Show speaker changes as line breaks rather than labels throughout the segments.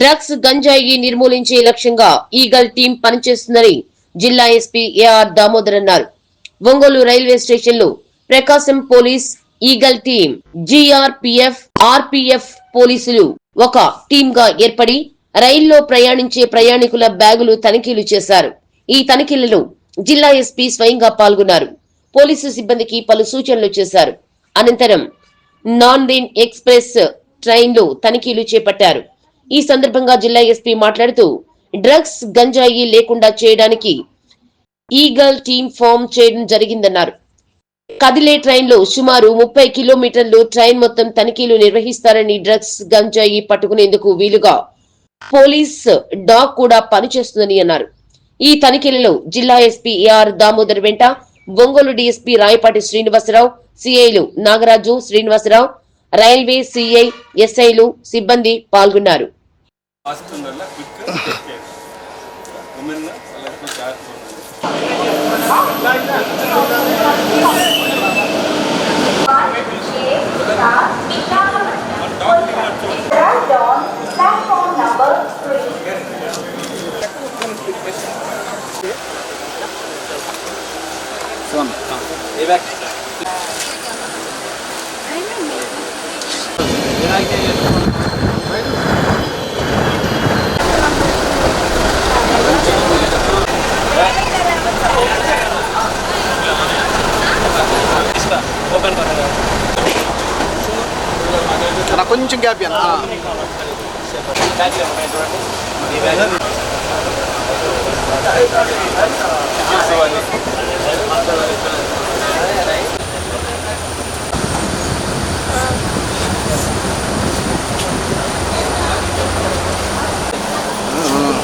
Drugs గంజాయి నిర్మూలించే లక్ష్యంగా eagle team పనిచేస్తుందని జిల్లా ఎస్పీ ఏఆర్ దామోదర్ అన్నారు. ఒంగోలు రైల్వే స్టేషన్లో Prakasam police eagle team GRPF RPF పోలీసులు ఒక టీమ్గా ఏర్పడి రైల్లో ప్రయాణించే ప్రయాణికుల బ్యాగులు తనిఖీలు చేశారు. ఈ తనిఖీలలో జిల్లా ఎస్పీ స్వయంగా పాల్గొన్నారు. పోలీసు సిబ్బందికి పలు సూచనలు చేశారు. అనంతరం నాన్ లేన్ ఎక్స్ప్రెస్ ట్రైన్లు తనిఖీలు చేపట్టారు. ఈ సందర్భంగా జిల్లా ఎస్పీ మాట్లాడుతూ డ్రగ్స్ గంజాయి లేకుండా చేయడానికి ఈగల్ టీం ఫామ్ చేయడం జరిగిందన్నారు. కదిలే ట్రైన్లో సుమారు ముప్పై కిలోమీటర్లు ట్రైన్ మొత్తం తనిఖీలు నిర్వహిస్తారని డ్రగ్స్ గంజాయి పట్టుకునేందుకు వీలుగా పోలీస్ డాగ్ కూడా పనిచేస్తుందని అన్నారు. ఈ తనిఖీలలో జిల్లా ఎస్పీ ఏఆర్ దామోదర్ వెంట ఒంగోలు డిఎస్పీ రాయపాటి శ్రీనివాసరావు సిఐలు నాగరాజు శ్రీనివాసరావు రైల్వే సిఐ ఎస్ఐలు సిబ్బంది పాల్గొన్నారు.
ఫాస్ట్ ఉండాలి క్విక్ ఉమెన్ అలాగే జాగ్రత్తగా ఉండాలి
Platform không chừng cái biển à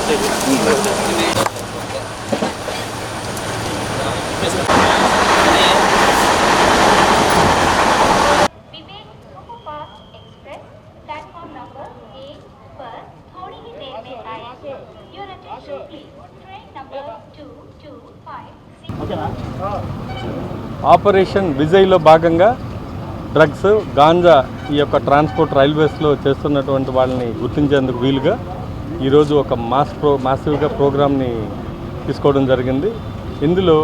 Thank you.
Operation విజయ్లో భాగంగా డ్రగ్స్ గాంజా ఈ యొక్క ట్రాన్స్పోర్ట్ రైల్వేస్లో చేస్తున్నటువంటి వాళ్ళని గుర్తించేందుకు వీలుగా ఈరోజు ఒక మాస్ ప్రో మాసివ్గా ప్రోగ్రామ్ని తీసుకోవడం జరిగింది. ఇందులో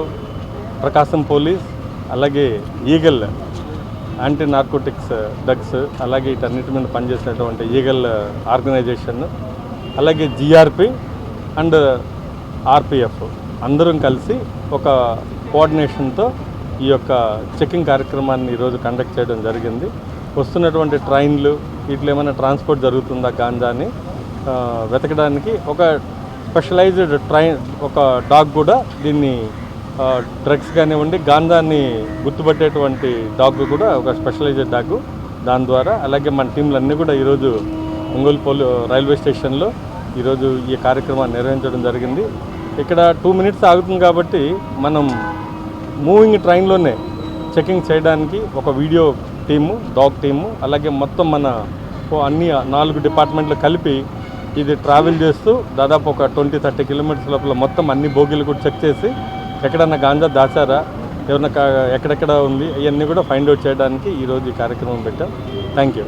ప్రకాశం పోలీస్ అలాగే ఈగల్ యాంటీ నార్కోటిక్స్ డ్రగ్స్ అలాగే వీటన్నిటి మీద పనిచేసినటువంటి ఈగల్ ఆర్గనైజేషన్ అలాగే జిఆర్పి అండ్ ఆర్పిఎఫ్. అందరం కలిసి ఒక కోఆర్డినేషన్తో ఈ యొక్క చెకింగ్ కార్యక్రమాన్ని ఈరోజు కండక్ట్ చేయడం జరిగింది. వస్తున్నటువంటి ట్రైన్లు వీటిలో ఏమైనా ట్రాన్స్పోర్ట్ జరుగుతుందా గాంజాని వెతకడానికి ఒక స్పెషలైజ్డ్ ట్రైన్ ఒక డాగ్ కూడా దీన్ని డ్రగ్స్ కానివ్వండి గాంజాన్ని గుర్తుపట్టేటువంటి డాగ్ కూడా ఒక స్పెషలైజ్డ్ డాగ్. దాని ద్వారా అలాగే మన టీంలన్నీ కూడా ఈరోజు ఒంగోలు పోలీ రైల్వే స్టేషన్లో ఈరోజు ఈ కార్యక్రమాన్ని నిర్వహించడం జరిగింది. ఇక్కడ టూ మినిట్స్ ఆగుతుంది కాబట్టి మనం మూవింగ్ ట్రైన్లోనే చెకింగ్ చేయడానికి ఒక వీడియో టీము డాగ్ టీము అలాగే మొత్తం మన అన్ని నాలుగు డిపార్ట్మెంట్లు కలిపి ఇది ట్రావెల్ చేస్తూ దాదాపు ఒక ట్వంటీ థర్టీ కిలోమీటర్స్ లోపల మొత్తం అన్ని బోగీలు కూడా చెక్ చేసి ఎక్కడన్నా గాంజా దాచారా ఎవరన్నా కా- ఎక్కడెక్కడ ఉంది ఇవన్నీ కూడా ఫైండ్ అవుట్ చేయడానికి ఈరోజు ఈ కార్యక్రమం పెట్టాం. Thank you.